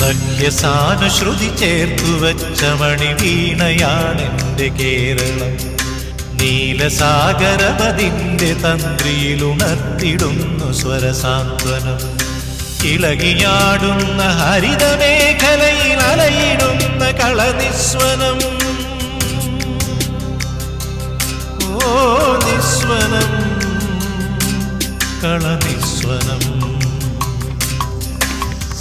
സഖ്യസാനുശ്രുതി ചേർത്തു വച്ച മണിവീണയാണെന്റെ കേരളം. നീലസാഗരപതിന്റെ തന്ത്രിയിലുണർത്തിടുന്നു സ്വരസാന്ത്വനം. ഇളകിയാടുന്ന ഹരിതമേഖലയിൽ അലയിടുന്ന കളനിസ്വനം. ഓ നിസ്വനം കളനിസ്വനം.